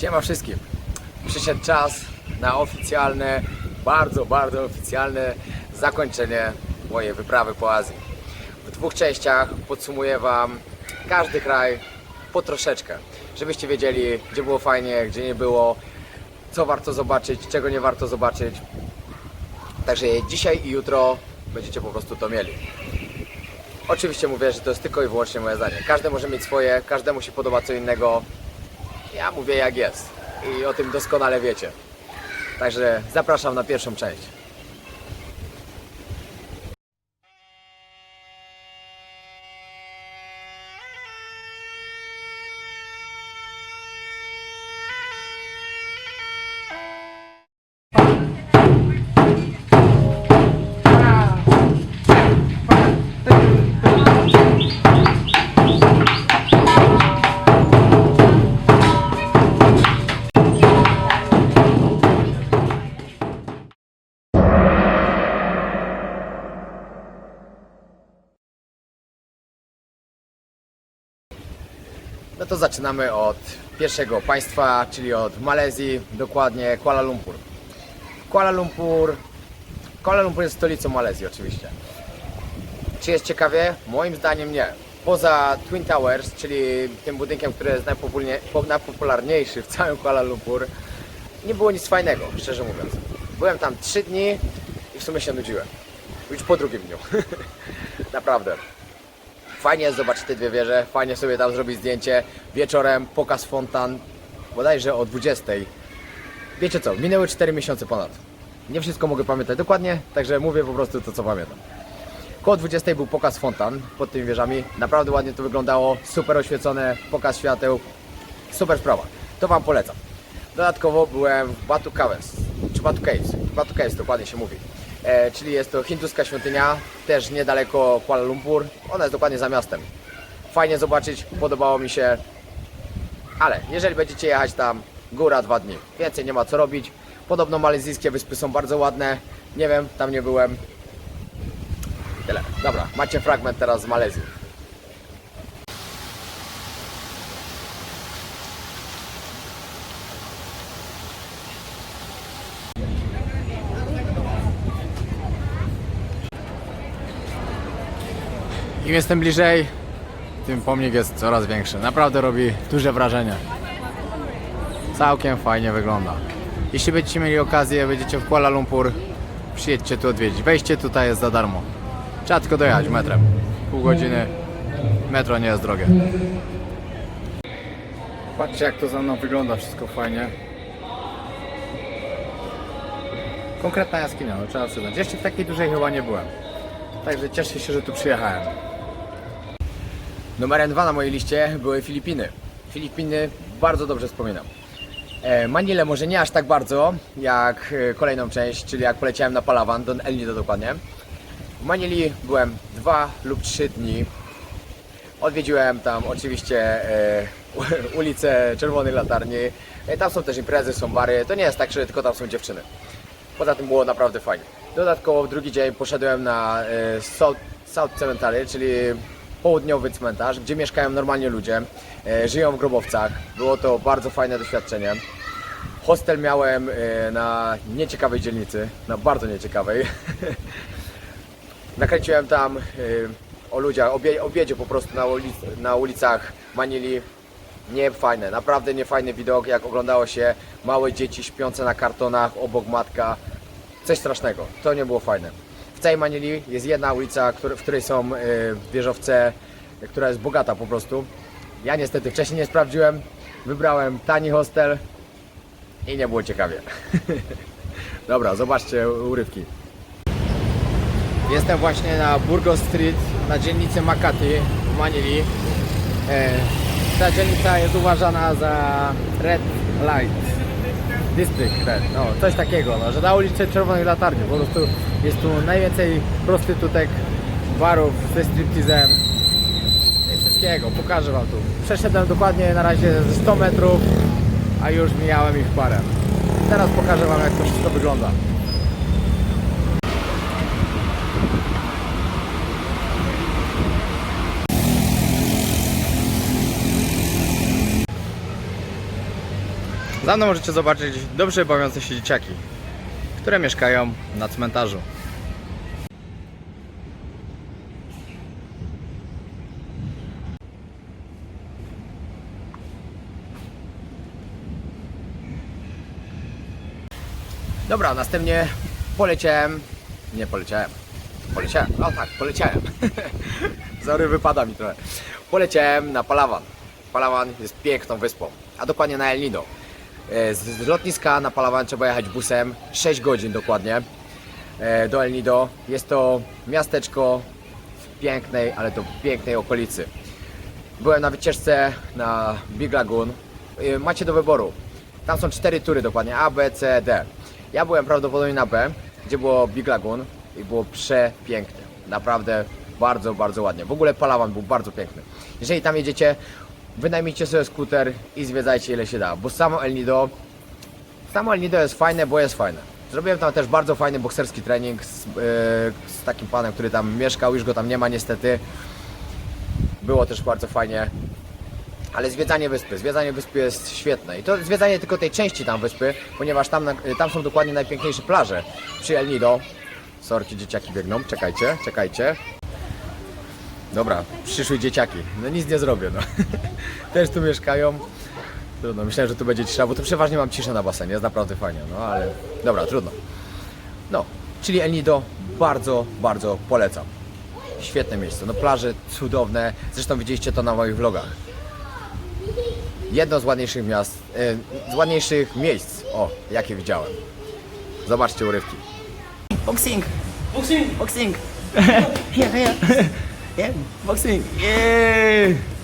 Siema wszystkim. Przyszedł czas na oficjalne, bardzo, bardzo oficjalne zakończenie mojej wyprawy po Azji. W dwóch częściach podsumuję Wam każdy kraj po troszeczkę, żebyście wiedzieli, gdzie było fajnie, gdzie nie było, co warto zobaczyć, czego nie warto zobaczyć. Także dzisiaj i jutro będziecie po prostu to mieli. Oczywiście mówię, że to jest tylko i wyłącznie moje zdanie. Każdy może mieć swoje, każdemu się podoba co innego. Ja mówię jak jest i o tym doskonale wiecie. Także zapraszam na pierwszą część. To zaczynamy od pierwszego państwa, czyli od Malezji, dokładnie Kuala Lumpur. Kuala Lumpur, Kuala Lumpur jest stolicą Malezji oczywiście. Czy jest ciekawie? Moim zdaniem nie. Poza Twin Towers, czyli tym budynkiem, który jest najpopularniejszy w całym Kuala Lumpur, nie było nic fajnego, szczerze mówiąc. Byłem tam 3 dni i w sumie się nudziłem. Już po drugim dniu. Naprawdę. Fajnie jest zobaczyć te dwie wieże, fajnie sobie tam zrobić zdjęcie. Wieczorem pokaz fontan, bodajże o 20. Wiecie co, minęły 4 miesiące ponad. Nie wszystko mogę pamiętać dokładnie, także mówię po prostu to, co pamiętam. Koło 20 był pokaz fontan pod tymi wieżami. Naprawdę ładnie to wyglądało, super oświecone, pokaz świateł. Super sprawa. To Wam polecam. Dodatkowo byłem w Batu Caves, czy Batu Caves, Batu Caves dokładnie się mówi. E, czyli jest to hinduska świątynia, też niedaleko Kuala Lumpur. Ona jest dokładnie za miastem. Fajnie zobaczyć, podobało mi się. Ale jeżeli będziecie jechać tam, góra dwa dni. Więcej nie ma co robić. Podobno malezyjskie wyspy są bardzo ładne. Nie wiem, tam nie byłem. Tyle. Dobra, macie fragment teraz z Malezji. Im jestem bliżej, tym pomnik jest coraz większy. Naprawdę robi duże wrażenie. Całkiem fajnie wygląda. Jeśli będziecie mieli okazję, będziecie w Kuala Lumpur, przyjedźcie tu odwiedzić. Wejście tutaj jest za darmo. Trzeba tylko dojechać metrem. Pół godziny. Metro nie jest drogie. Patrzcie jak to za mną wygląda, wszystko fajnie. Konkretna jaskinia, no trzeba przyznać. Jeszcze w takiej dużej chyba nie byłem. Także cieszę się, że tu przyjechałem. Numerem dwa na mojej liście były Filipiny. Filipiny bardzo dobrze wspominam. E, Manilę może nie aż tak bardzo jak e, kolejną część, czyli jak poleciałem na Palawan, do El Nido dokładnie. W Manili byłem dwa lub trzy dni. Odwiedziłem tam oczywiście e, ulicę Czerwonej Latarni. Tam są też imprezy, są bary. To nie jest tak, że tylko tam są dziewczyny. Poza tym było naprawdę fajnie. Dodatkowo w drugi dzień poszedłem na South, South Cemetery, czyli południowy cmentarz, gdzie mieszkają normalnie ludzie, e, żyją w grobowcach. Było to bardzo fajne doświadczenie. Hostel miałem e, na nieciekawej dzielnicy, na bardzo nieciekawej. Nakręciłem tam e, o ludziach, o bie- o biedzie po prostu na, ulic, na ulicach Manili. Nie fajne, naprawdę nie fajny widok, jak oglądało się małe dzieci śpiące na kartonach, obok matka. Coś strasznego, to nie było fajne. W całej Manili jest jedna ulica, w której są y, wieżowce, która jest bogata po prostu. Ja niestety wcześniej nie sprawdziłem, wybrałem tani hostel i nie było ciekawie. Dobra, zobaczcie urywki. Jestem właśnie na Burgos Street, na dzielnicy Makati w Manili. E, ta dzielnica jest uważana za Red Light District Red, no coś takiego, no, że na ulicy Czerwonej Latarni po prostu jest tu najwięcej prostytutek, barów ze striptizem i wszystkiego, pokażę Wam tu. Przeszedłem dokładnie na razie ze 100 metrów, a już mijałem ich parę. Teraz pokażę Wam jak to wszystko wygląda. Za mną możecie zobaczyć dobrze bawiące się dzieciaki, które mieszkają na cmentarzu. Dobra, następnie poleciałem. Nie poleciałem. Poleciałem. No tak, poleciałem. Zory wypada mi trochę. Poleciałem na Palawan. Palawan jest piękną wyspą, a dokładnie na El Nido. E, Z, lotniska na Palawan trzeba jechać busem 6 godzin dokładnie e, do El Nido. Jest to miasteczko w pięknej, ale to pięknej okolicy. Byłem na wycieczce na Big Lagoon. Y, Macie do wyboru. Tam są cztery tury dokładnie, A, B, C, D. Ja byłem prawdopodobnie na B, gdzie było Big Lagoon i było przepięknie. Naprawdę bardzo, bardzo ładnie. W ogóle Palawan był bardzo piękny. Jeżeli tam jedziecie, wynajmijcie sobie skuter i zwiedzajcie ile się da, bo samo El Nido, samo El Nido jest fajne, bo jest fajne. Zrobiłem tam też bardzo fajny bokserski trening z, yy, z takim panem, który tam mieszkał, już go tam nie ma niestety. Było też bardzo fajnie. Ale zwiedzanie wyspy, zwiedzanie wyspy jest świetne. I to zwiedzanie tylko tej części tam wyspy, ponieważ tam, na- tam są dokładnie najpiękniejsze plaże przy El Nido. Sorki, dzieciaki biegną, czekajcie, czekajcie. Dobra, przyszły dzieciaki. No nic nie zrobię, no. Też tu mieszkają. Trudno, myślałem, że tu będzie cisza, bo tu przeważnie mam ciszę na basenie, jest naprawdę fajnie, no ale dobra, trudno. No, czyli El Nido bardzo, bardzo polecam. Świetne miejsce, no plaże cudowne, zresztą widzieliście to na moich vlogach. Jedno z ładniejszych miast, e, z ładniejszych miejsc, o, jakie widziałem. Zobaczcie urywki. Boxing! Boxing! Boxing! here, here! chép vaccine. Yeah.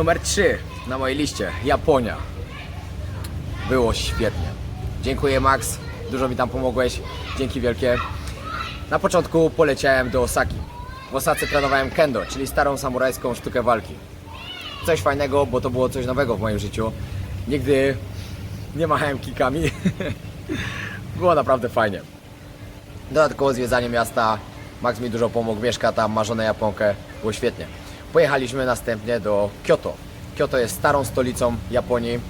Numer 3 na mojej liście, Japonia. Było świetnie. Dziękuję Max, dużo mi tam pomogłeś, dzięki wielkie. Na początku poleciałem do Osaki. W Osace trenowałem kendo, czyli starą samurajską sztukę walki. Coś fajnego, bo to było coś nowego w moim życiu. Nigdy nie machałem kikami. było naprawdę fajnie. Dodatkowo zwiedzanie miasta. Max mi dużo pomógł, mieszka tam, ma żonę Japonkę. Było świetnie. Pojechaliśmy następnie do Kyoto. Kyoto jest starą stolicą Japonii.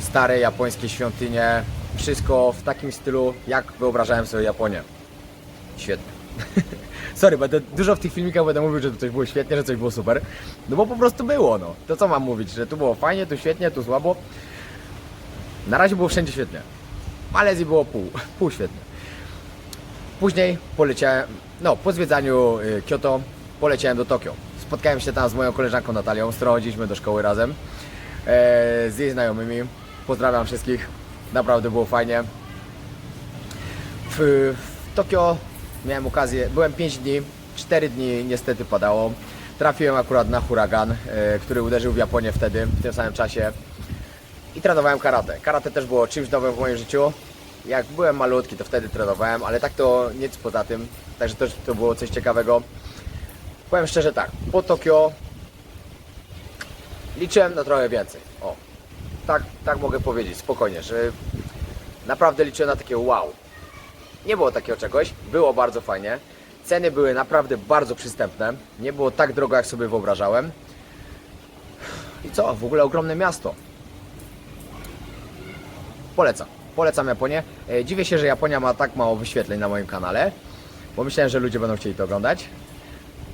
Stare japońskie świątynie. Wszystko w takim stylu, jak wyobrażałem sobie Japonię. Świetnie. Sorry, będę dużo w tych filmikach będę mówił, że coś było świetnie, że coś było super. No bo po prostu było, no. To co mam mówić, że tu było fajnie, tu świetnie, tu słabo. Na razie było wszędzie świetnie. W Malezji było pół, pół świetnie. Później poleciałem, no po zwiedzaniu y, Kyoto poleciałem do Tokio. Spotkałem się tam z moją koleżanką Natalią, z którą chodziliśmy do szkoły razem. E, z jej znajomymi. Pozdrawiam wszystkich. Naprawdę było fajnie. W, w Tokio miałem okazję, byłem 5 dni, 4 dni niestety padało. Trafiłem akurat na huragan, e, który uderzył w Japonię wtedy, w tym samym czasie. I trenowałem karate. Karate też było czymś nowym w moim życiu. Jak byłem malutki, to wtedy trenowałem, ale tak to nic poza tym. Także to było coś ciekawego. Powiem szczerze tak, po Tokio liczyłem na trochę więcej. O, tak, tak mogę powiedzieć, spokojnie, że naprawdę liczyłem na takie wow. Nie było takiego czegoś, było bardzo fajnie. Ceny były naprawdę bardzo przystępne. Nie było tak drogo, jak sobie wyobrażałem. I co, w ogóle ogromne miasto. Polecam. Polecam Japonię. E, Dziwię się, że Japonia ma tak mało wyświetleń na moim kanale, bo myślałem, że ludzie będą chcieli to oglądać.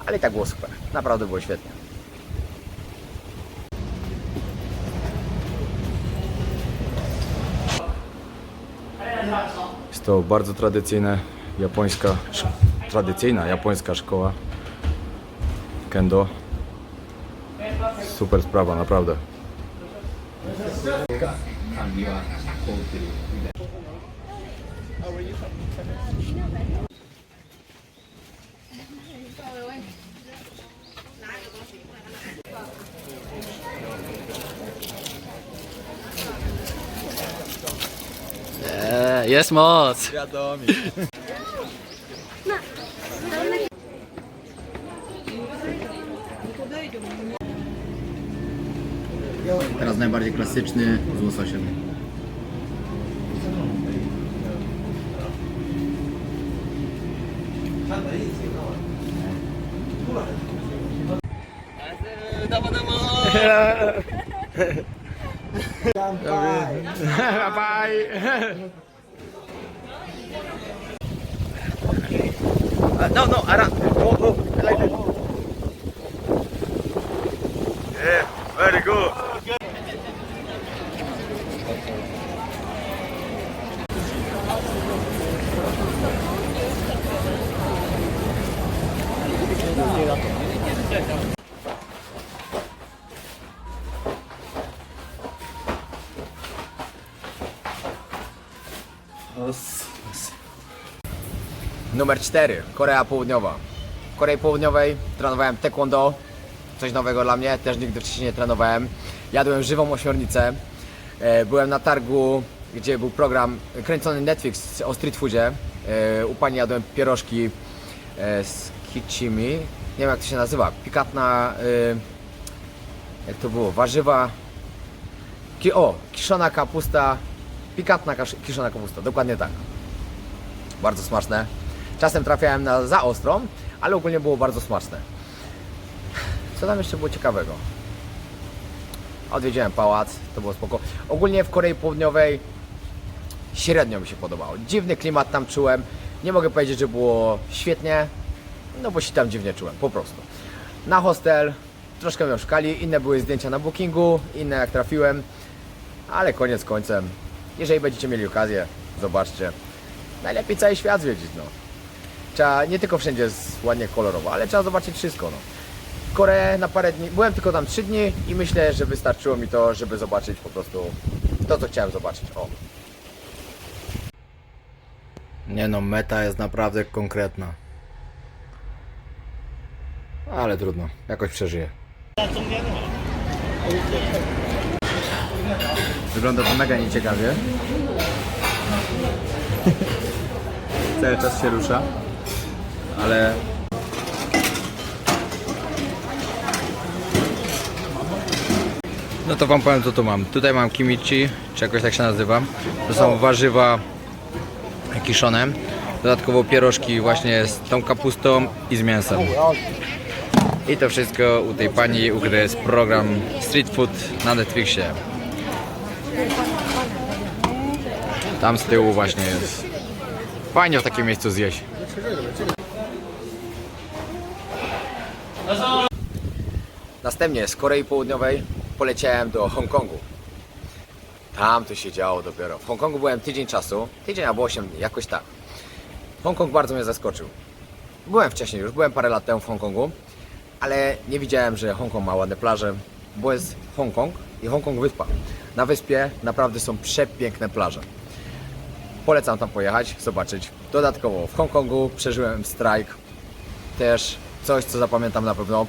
Ale i tak było super. Naprawdę było świetnie. Jest to bardzo tradycyjna japońska, tradycyjna japońska szkoła kendo. Super sprawa, naprawdę. Eee, Jest moc! Wiadomo. Teraz najbardziej klasyczny z łososiem. Bye. no, no, Aran. Oh, oh, like. Yeah, very good. Numer 4. Korea Południowa. W Korei Południowej trenowałem taekwondo. Coś nowego dla mnie, też nigdy wcześniej nie trenowałem. Jadłem żywą ośmiornicę. E, Byłem na targu, gdzie był program kręcony Netflix o street foodzie. E, U pani jadłem pierożki e, z kichimi. Nie wiem jak to się nazywa. Pikantna... e, Jak to było? Warzywa... O, kiszona kapusta. Pikantna kiszona kapusta. Dokładnie tak. Bardzo smaczne. Czasem trafiałem na za ostrą, ale ogólnie było bardzo smaczne. Co tam jeszcze było ciekawego? Odwiedziłem pałac, to było spoko. Ogólnie w Korei Południowej średnio mi się podobało. Dziwny klimat tam czułem. Nie mogę powiedzieć, że było świetnie, no bo się tam dziwnie czułem, po prostu. Na hostel troszkę mnie oszukali, inne były zdjęcia na bookingu, inne jak trafiłem, ale koniec końcem, jeżeli będziecie mieli okazję, zobaczcie. Najlepiej cały świat zwiedzić, no. Trzeba, nie tylko wszędzie jest ładnie kolorowo, ale trzeba zobaczyć wszystko, no. Koreę na parę dni, byłem tylko tam 3 dni i myślę, że wystarczyło mi to, żeby zobaczyć po prostu to, co chciałem zobaczyć. O. Nie no, meta jest naprawdę konkretna. Ale trudno, jakoś przeżyję. Wygląda to mega nieciekawie. Cały czas się rusza. Ale No to wam powiem co tu mam. Tutaj mam kimchi, czy jakoś tak się nazywa. To są warzywa kiszone. Dodatkowo pierożki właśnie z tą kapustą i z mięsem. I to wszystko u tej pani, u której jest program Street Food na Netflixie. Tam z tyłu właśnie jest. Fajnie w takim miejscu zjeść. Następnie z Korei Południowej poleciałem do Hongkongu. Tam to się działo dopiero. W Hongkongu byłem tydzień czasu, tydzień albo 8 dni, jakoś tak. Hongkong bardzo mnie zaskoczył. Byłem wcześniej już, byłem parę lat temu w Hongkongu, ale nie widziałem, że Hongkong ma ładne plaże, bo jest Hongkong i Hongkong wyspa. Na wyspie naprawdę są przepiękne plaże. Polecam tam pojechać, zobaczyć. Dodatkowo w Hongkongu przeżyłem strajk, też coś, co zapamiętam na pewno,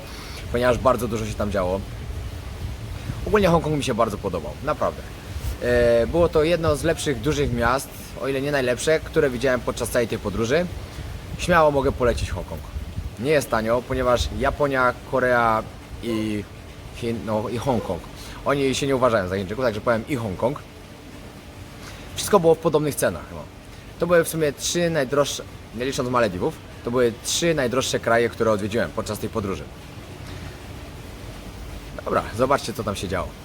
ponieważ bardzo dużo się tam działo. Ogólnie Hongkong mi się bardzo podobał, naprawdę. E, Było to jedno z lepszych, dużych miast, o ile nie najlepsze, które widziałem podczas całej tej podróży. Śmiało mogę polecić Hongkong. Nie jest tanio, ponieważ Japonia, Korea i, Chin, no, i Hongkong. Oni się nie uważają za Chińczyków, także powiem i Hongkong. Wszystko było w podobnych cenach. No. To były w sumie trzy najdroższe, nie licząc Malediwów, to były trzy najdroższe kraje, które odwiedziłem podczas tej podróży. Dobra, zobaczcie co tam się działo.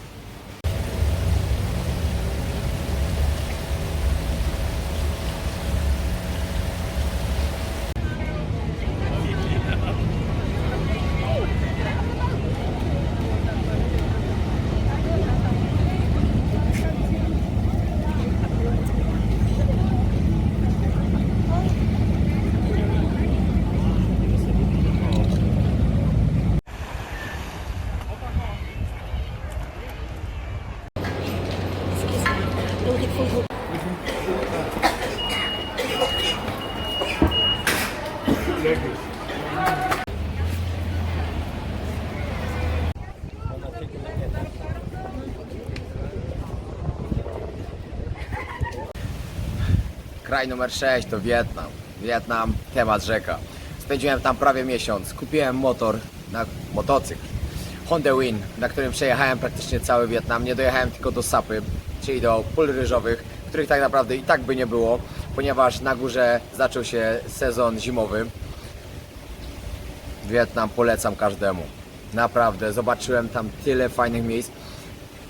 Kraj numer 6 to Wietnam. Wietnam, temat rzeka. Spędziłem tam prawie miesiąc. Kupiłem motor, na motocykl. Honda Win, na którym przejechałem praktycznie cały Wietnam. Nie dojechałem tylko do Sapy, czyli do pól ryżowych, których tak naprawdę i tak by nie było, ponieważ na górze zaczął się sezon zimowy. Wietnam polecam każdemu. Naprawdę, zobaczyłem tam tyle fajnych miejsc.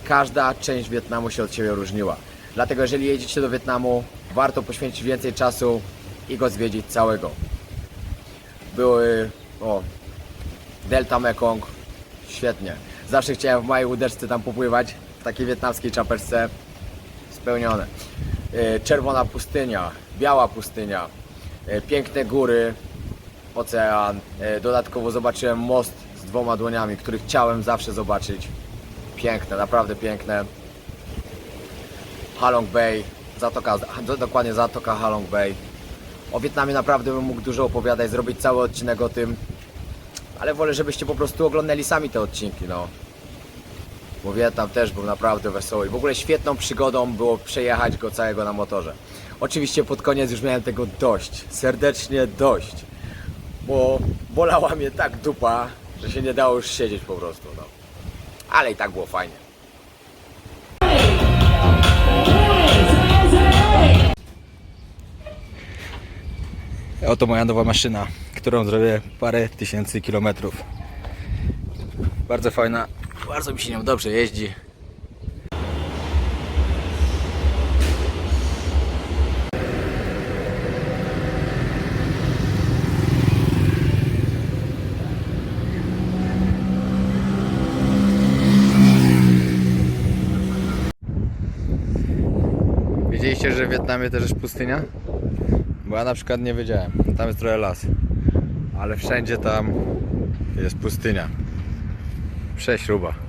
Każda część Wietnamu się od siebie różniła. Dlatego, jeżeli jedziecie do Wietnamu, warto poświęcić więcej czasu i go zwiedzić całego. Były, o, Delta Mekong, świetnie. Zawsze chciałem w mojej łódeczce tam popływać, w takiej wietnamskiej czapeczce. Spełnione. Y, Czerwona pustynia, biała pustynia, y, piękne góry, ocean. E, Dodatkowo zobaczyłem most z dwoma dłoniami, który chciałem zawsze zobaczyć. Piękne, naprawdę piękne. Halong Bay, zatoka, do- dokładnie zatoka Halong Bay. O Wietnamie naprawdę bym mógł dużo opowiadać, zrobić cały odcinek o tym, ale wolę, żebyście po prostu oglądali sami te odcinki, no. Bo Wietnam też był naprawdę wesoły. I w ogóle świetną przygodą było przejechać go całego na motorze. Oczywiście pod koniec już miałem tego dość, serdecznie dość bo bolała mnie tak dupa, że się nie dało już siedzieć po prostu, no. Ale i tak było fajnie. Oto moja nowa maszyna, którą zrobię parę tysięcy kilometrów. Bardzo fajna, bardzo mi się nią dobrze jeździ. Wiedzieliście, że w Wietnamie też jest pustynia? Bo ja na przykład nie wiedziałem. Tam jest trochę las. Ale wszędzie tam jest pustynia. Prześruba.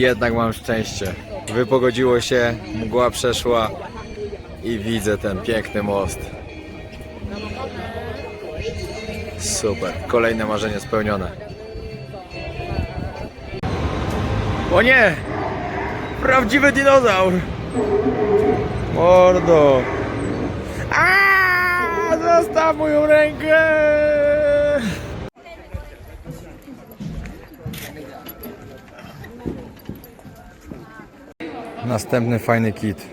Jednak mam szczęście. Wypogodziło się, mgła przeszła i widzę ten piękny most. Super. Kolejne marzenie spełnione. O nie! Prawdziwy dinozaur! Mordo! Aaaa! Zostaw moją rękę! Następny fajny kit.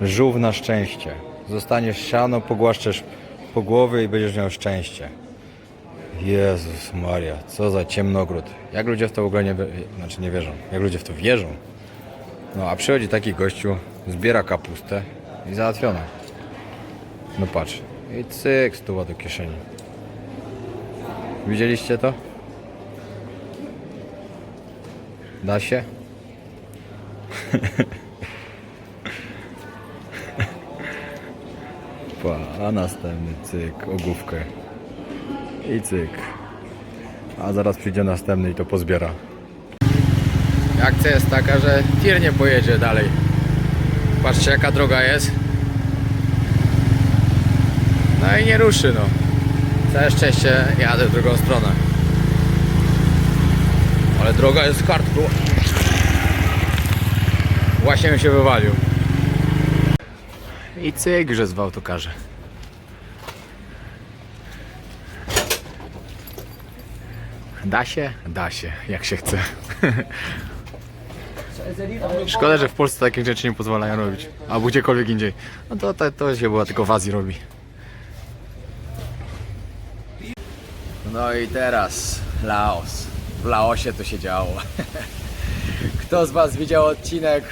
Żółw na szczęście. Zostaniesz siano, pogłaszczesz po głowie i będziesz miał szczęście. Jezus Maria, co za ciemnogród. Jak ludzie w to w ogóle nie, znaczy nie wierzą. Jak ludzie w to wierzą. No a przychodzi taki gościu, zbiera kapustę i załatwione. No patrz. I cyk, stuwa do kieszeni. Widzieliście to? Da się? Pa, a następny cyk, ogówkę. I cyk. A zaraz przyjdzie następny i to pozbiera. Akcja jest taka, że tir nie pojedzie dalej. Patrzcie jaka droga jest. No i nie ruszy no. Całe szczęście jadę w drugą stronę. Ale droga jest kartką. Właśnie się wywalił. I cyk, że w autokarze. Da się? Da się, jak się chce. Szkoda, że w Polsce takich rzeczy nie pozwalają robić. Albo gdziekolwiek indziej. No to, to, to się była tylko w Azji robi. No i teraz Laos. W Laosie to się działo. Kto z Was widział odcinek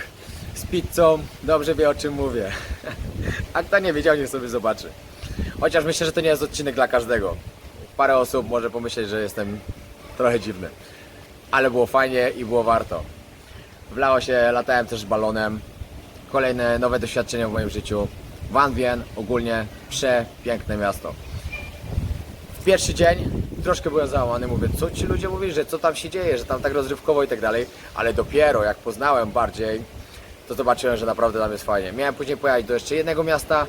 z pizzą, dobrze wie o czym mówię. A kto nie wiedział, niech sobie zobaczy. Chociaż myślę, że to nie jest odcinek dla każdego. Parę osób może pomyśleć, że jestem trochę dziwny. Ale było fajnie i było warto. W Laosie latałem też balonem. Kolejne nowe doświadczenia w moim życiu. Van Vien ogólnie przepiękne miasto. W Pierwszy dzień troszkę byłem załamany, mówię, co ci ludzie mówili, że co tam się dzieje, że tam tak rozrywkowo i tak dalej, ale dopiero jak poznałem bardziej, to zobaczyłem, że naprawdę tam jest fajnie. Miałem później pojechać do jeszcze jednego miasta,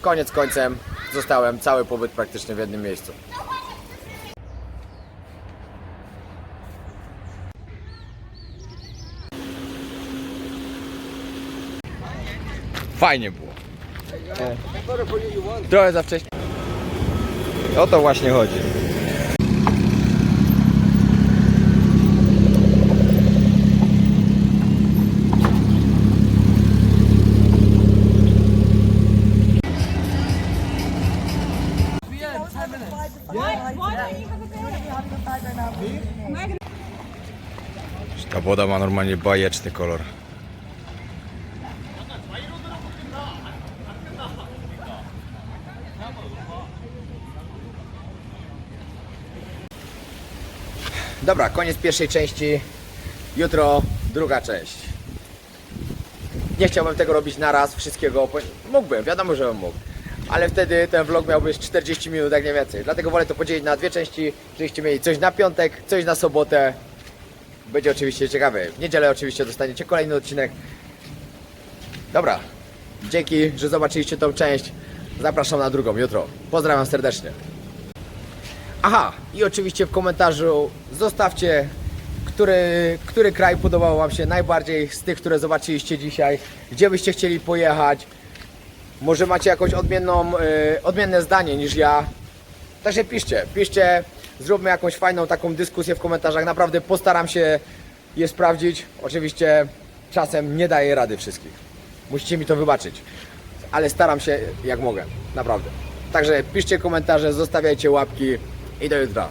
koniec końcem zostałem cały pobyt praktycznie w jednym miejscu. Fajnie było. Trochę za wcześnie. O to właśnie chodzi. Ta woda ma normalnie bajeczny kolor. Dobra, koniec pierwszej części. Jutro druga część. Nie chciałbym tego robić naraz, wszystkiego. po- Mógłbym, wiadomo, że mógł. Ale wtedy ten vlog miałby 40 minut, jak nie więcej. Dlatego wolę to podzielić na dwie części, żebyście mieli coś na piątek, coś na sobotę. Będzie oczywiście ciekawe. W niedzielę oczywiście dostaniecie kolejny odcinek. Dobra, dzięki, że zobaczyliście tą część. Zapraszam na drugą jutro. Pozdrawiam serdecznie. Aha, i oczywiście w komentarzu zostawcie, który, który kraj podobał Wam się najbardziej z tych, które zobaczyliście dzisiaj, gdzie byście chcieli pojechać. Może macie jakąś odmienną, y, odmienne zdanie niż ja. Także piszcie, piszcie, zróbmy jakąś fajną taką dyskusję w komentarzach. Naprawdę postaram się je sprawdzić. Oczywiście czasem nie daję rady wszystkich. Musicie mi to wybaczyć. Ale staram się jak mogę, naprawdę. Także piszcie komentarze, zostawiajcie łapki i do jutra.